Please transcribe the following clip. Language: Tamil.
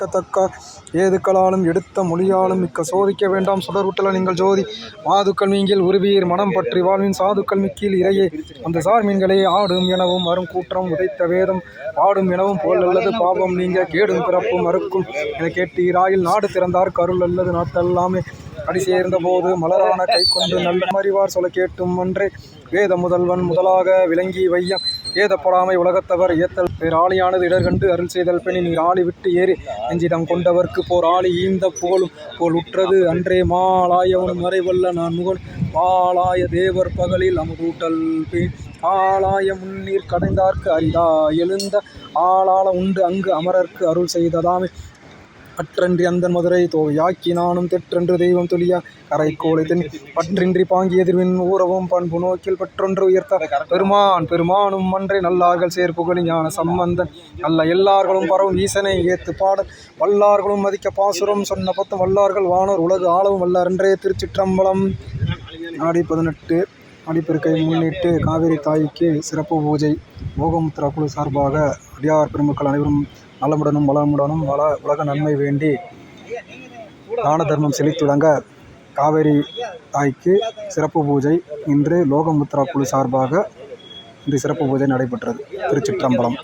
நிற்கத்தக்க ஏதுக்களாலும் எடுத்த மொழியாலும் மிக்க சோதிக்க வேண்டாம். சுடர்விட்டல நீங்கள் ஜோதி. மாதுக்கள் மீங்கில் உருவீர் மனம் பற்றி வாழ்வின் சாதுக்கள் மிக்கீழ் இறையே. அந்த சார் மீன்களே ஆடும் எனவும் வரும் கூற்றம் உதைத்த வேதம் ஆடும் எனவும் போல் அல்லது பாவம் நீங்க கேடும் பிறப்பும் மறுக்கும் என கேட்டீராயில் நாடு திறந்தார். கருள் அல்லது நாட்டல்லாமே. அடி சேர்ந்த போது மலரான கை கொண்டு நல்ல அறிவார் சொல்ல கேட்டும் ஒன்றே. வேத முதல்வன் முதலாக விளங்கி வையம். ஏதப்படாமை உலகத்தவர் ஏத்தல். பேராளியானது இடர்கண்டு அருள் செய்தல் பெணி நீர் ஆளி விட்டு ஏறி. நெஞ்சிடம் கொண்டவர்க்கு போர் ஆளி ஈந்த புகழும். போல் உற்றது அன்றே மாலாயவனும் மறைவல்ல நான் முகன் மாலாய தேவர் பகலில் அமுதூட்டல் பேன் ஆளாய முன்னீர் கடைந்தார்க்கு அரிதா எழுந்த. ஆளாள உண்டு அங்கு அமரர்க்கு அருள் செய்ததாமே பற்றன்றி அந்த மதுரை தோவையாக்கி நானும் தெற்றென்று தெய்வம் துளியா கரைக்கோலை தென் பற்றின்றி பாங்கி எதிர்வின் ஊரவும் பண்பு நோக்கில் பற்றொன்று உயர்த்த பெருமான் பெருமானும் மன்றே நல்லார்கள் சேர்ப்புகளின் ஞான சம்பந்தன். நல்ல எல்லார்களும் பரவும் ஈசனை ஏத்து பாடல். வல்லார்களும் மதிக்க பாசுரம் சொன்ன பத்தம் வல்லார்கள் வானோர் உலகு ஆளவும் வல்லாரென்றே திருச்சிற்றம்பலம். நாடி பதினெட்டு. ஆடிப்பெருக்கை முன்னிட்டு காவிரி தாய்க்கு சிறப்பு பூஜை. மோகமுத்ரா குழு சார்பாக அடியார் பெருமக்கள் அனைவரும் நலமுடனும் வளமுடனும் வள உலக நன்மை வேண்டி தான தர்மம் செழித்துடங்க காவேரி தாய்க்கு சிறப்பு பூஜை. இன்று லோகமுத்ரா குழு சார்பாக இன்று சிறப்பு பூஜை நடைபெற்றது. திருச்சிற்றம்பலம்.